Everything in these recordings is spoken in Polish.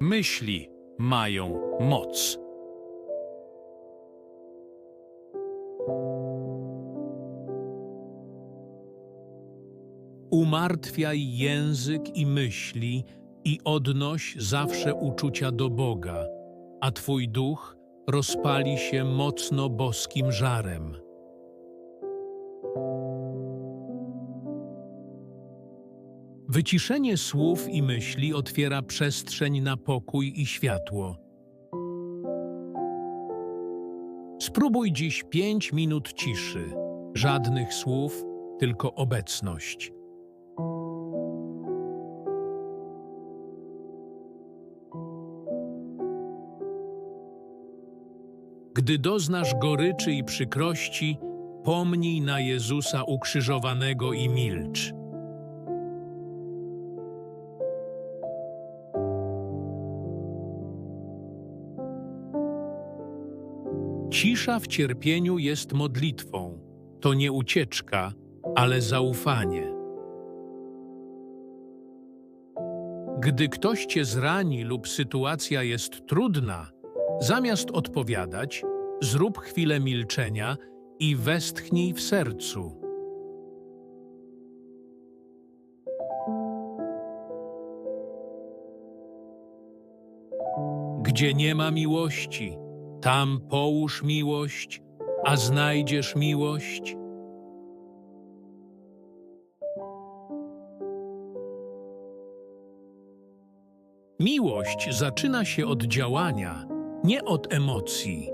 Myśli mają moc. Umartwiaj język i myśli i odnoś zawsze uczucia do Boga, a Twój duch rozpali się mocno boskim żarem. Wyciszenie słów i myśli otwiera przestrzeń na pokój i światło. Spróbuj dziś pięć minut ciszy, żadnych słów, tylko obecność. Gdy doznasz goryczy i przykrości, pomnij na Jezusa ukrzyżowanego i milcz. Cisza w cierpieniu jest modlitwą. To nie ucieczka, ale zaufanie. Gdy ktoś cię zrani lub sytuacja jest trudna, zamiast odpowiadać, zrób chwilę milczenia i westchnij w sercu. Gdzie nie ma miłości, tam połóż miłość, a znajdziesz miłość. Miłość zaczyna się od działania, nie od emocji.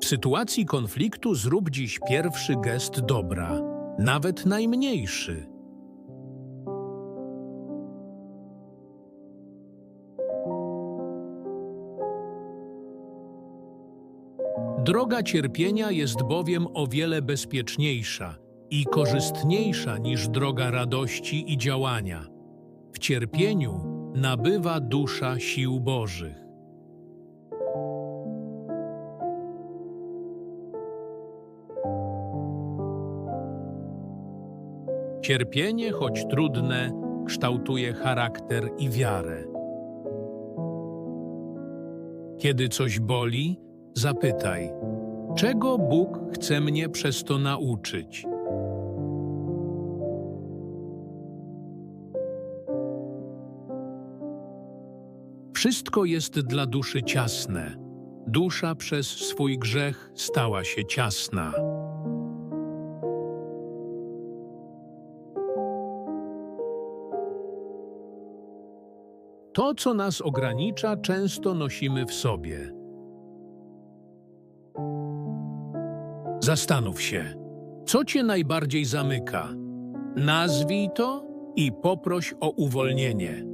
W sytuacji konfliktu zrób dziś pierwszy gest dobra, nawet najmniejszy. Droga cierpienia jest bowiem o wiele bezpieczniejsza i korzystniejsza niż droga radości i działania. W cierpieniu nabywa dusza sił Bożych. Cierpienie, choć trudne, kształtuje charakter i wiarę. Kiedy coś boli, zapytaj, czego Bóg chce mnie przez to nauczyć? Wszystko jest dla duszy ciasne. Dusza przez swój grzech stała się ciasna. To, co nas ogranicza, często nosimy w sobie. Zastanów się, co cię najbardziej zamyka. Nazwij to i poproś o uwolnienie.